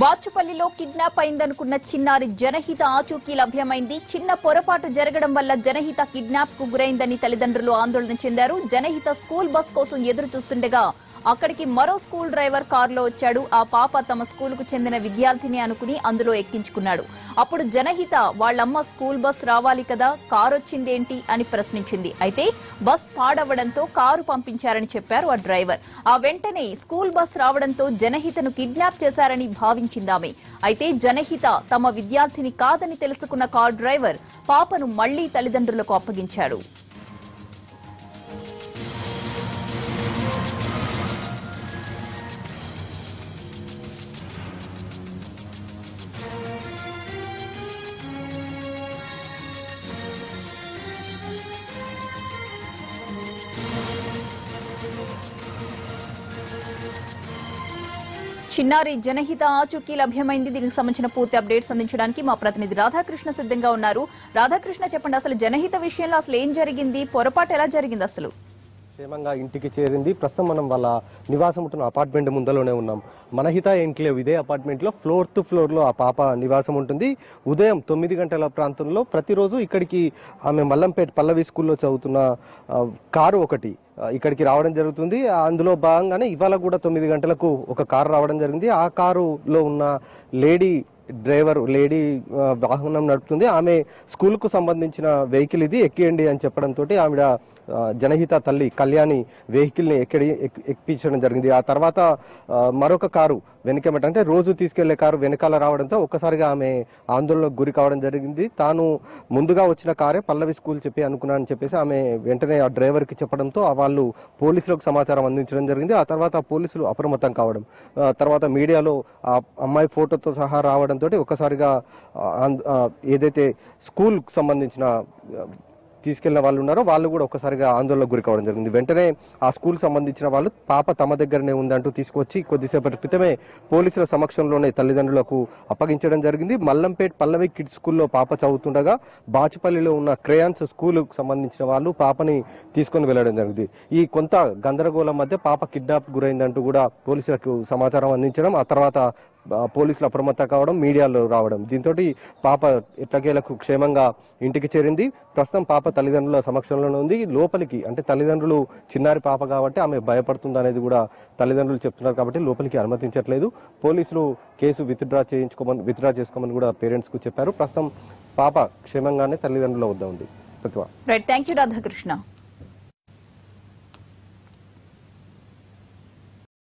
బాచుపల్లిలో kidnap అయిందనుకున్న చిన్నారి జనహిత ఆచూకీ లభ్యమైంది. చిన్న పొరపాటు జరగడం వల్ల జనహిత కిడ్నాప్కు గురైందని తల్లిదండ్రులు ఆందోళన చెందారు. జనహిత స్కూల్ బస్ కోసం ఎదురు చూస్తుండగా అక్కడికి మరో స్కూల్ డ్రైవర్ కారులో వచ్చాడు. ఆ పాప తమ స్కూలుకు చెందిన విద్యార్థిని అనుకుని అందులో ఎక్కించుకున్నాడు. అప్పుడు జనహిత వాళ్ళమ్మ స్కూల్ బస్ రావాలి కదా కారు వచ్చిందేంటి అని ప్రశ్నించింది. అయితే బస్ పాడవడంతో కారు పంపించారని చెప్పారు ఆ డ్రైవర్. ఆ వెంటనే స్కూల్ బస్ రావడంతో జనహితను కిడ్నాప్ చేశారని ప్రశ్నించిందామె అయితే జనహిత తమ విద్యార్థిని కాదని తెలుసుకున్న కార్ డ్రైవర్ పాపను మళ్ళీ తల్లిదండ్రులకు అప్పగించాడు. చిన్నారి జనహిత ఆచూకీ లభ్యమైంది. దీనికి సంబంధించిన పూర్తి అప్డేట్స్ అందించడానికి మా ప్రతినిధి రాధాకృష్ణ సిద్ధంగా ఉన్నారు. రాధాకృష్ణ చెప్పండి అసలు జనహిత విషయంలో అసలు ఏం జరిగింది? పొరపాటు ఎలా జరిగింది అసలు? క్షేమంగా ఇంటికి చేరింది. ప్రస్తుతం మనం వాళ్ళ నివాసం ఉంటున్న అపార్ట్మెంట్ ముందలోనే ఉన్నాం. మనహిత ఎన్క్లేవ్ ఇదే అపార్ట్మెంట్లో ఫ్లోర్ టు ఫ్లోర్లో ఆ పాప నివాసం ఉంటుంది. ఉదయం తొమ్మిది గంటల ప్రాంతంలో ప్రతిరోజు ఇక్కడికి ఆమె మల్లంపేట పల్లవి స్కూల్లో చదువుతున్న కారు ఒకటి ఇక్కడికి రావడం జరుగుతుంది. అందులో భాగంగానే ఇవాళ కూడా తొమ్మిది గంటలకు ఒక కారు రావడం జరిగింది. ఆ కారులో ఉన్న లేడీ డ్రైవర్ లేడీ వాహనం నడుపుతుంది. ఆమె స్కూల్కు సంబంధించిన వెహికల్ ఇది ఎక్కియండి అని చెప్పడంతో ఆవిడ జనహిత తల్లి కళ్యాణి వెహికల్ని ఎక్కడి ఎక్కించడం జరిగింది. ఆ తర్వాత మరొక కారు వెనకమట అంటే రోజు తీసుకెళ్ళే కారు వెనకాల రావడంతో ఒక్కసారిగా ఆమె ఆందోళనకు గురి కావడం జరిగింది. తాను ముందుగా వచ్చిన కారే పల్లవి స్కూల్ చెప్పి అనుకున్నానని చెప్పేసి ఆమె వెంటనే ఆ డ్రైవర్కి చెప్పడంతో ఆ వాళ్ళు పోలీసులకు సమాచారం అందించడం జరిగింది. ఆ తర్వాత పోలీసులు అప్రమత్తం కావడం తర్వాత మీడియాలో ఆ అమ్మాయి ఫోటోతో సహా రావడంతో ఒక్కసారిగా ఏదైతే స్కూల్ సంబంధించిన తీసుకెళ్ళిన వాళ్ళు ఉన్నారో వాళ్ళు కూడా ఒక్కసారిగా ఆందోళనకు గురి కావడం జరిగింది. వెంటనే ఆ స్కూల్ సంబంధించిన వాళ్ళు పాప తమ దగ్గరనే ఉందంటూ తీసుకొచ్చి కొద్దిసేపటి క్రితమే పోలీసుల సమక్షంలోనే తల్లిదండ్రులకు అప్పగించడం జరిగింది. మల్లంపేట్ పల్లవి కిడ్స్ స్కూల్లో పాప చదువుతుండగా బాచుపల్లిలో ఉన్న క్రేయాన్స్ స్కూల్కు సంబంధించిన వాళ్ళు పాపని తీసుకొని వెళ్ళడం జరిగింది. ఈ కొంత గందరగోళం మధ్య పాప కిడ్నాప్ గురైందంటూ కూడా పోలీసులకు సమాచారం అందించడం ఆ తర్వాత పోలీసులు అప్రమత్త కావడం మీడియాలో రావడం. దీంతో పాప ఎట్టకేలకు క్షేమంగా ఇంటికి చేరింది. ప్రస్తుతం పాప తల్లిదండ్రుల సమక్షంలోనే ఉంది. లోపలికి అంటే తల్లిదండ్రులు చిన్నారి పాప కాబట్టి ఆమె భయపడుతుంది అనేది కూడా తల్లిదండ్రులు చెప్తున్నారు కాబట్టి లోపలికి అనుమతించట్లేదు. పోలీసులు కేసు విత్డ్రా చేయించుకోమని విత్డ్రా చేసుకోమని కూడా పేరెంట్స్కు చెప్పారు. ప్రస్తుతం పాప క్షేమంగానే తల్లిదండ్రుల వద్ద ఉంది. Pratibha right thank you Radhakrishna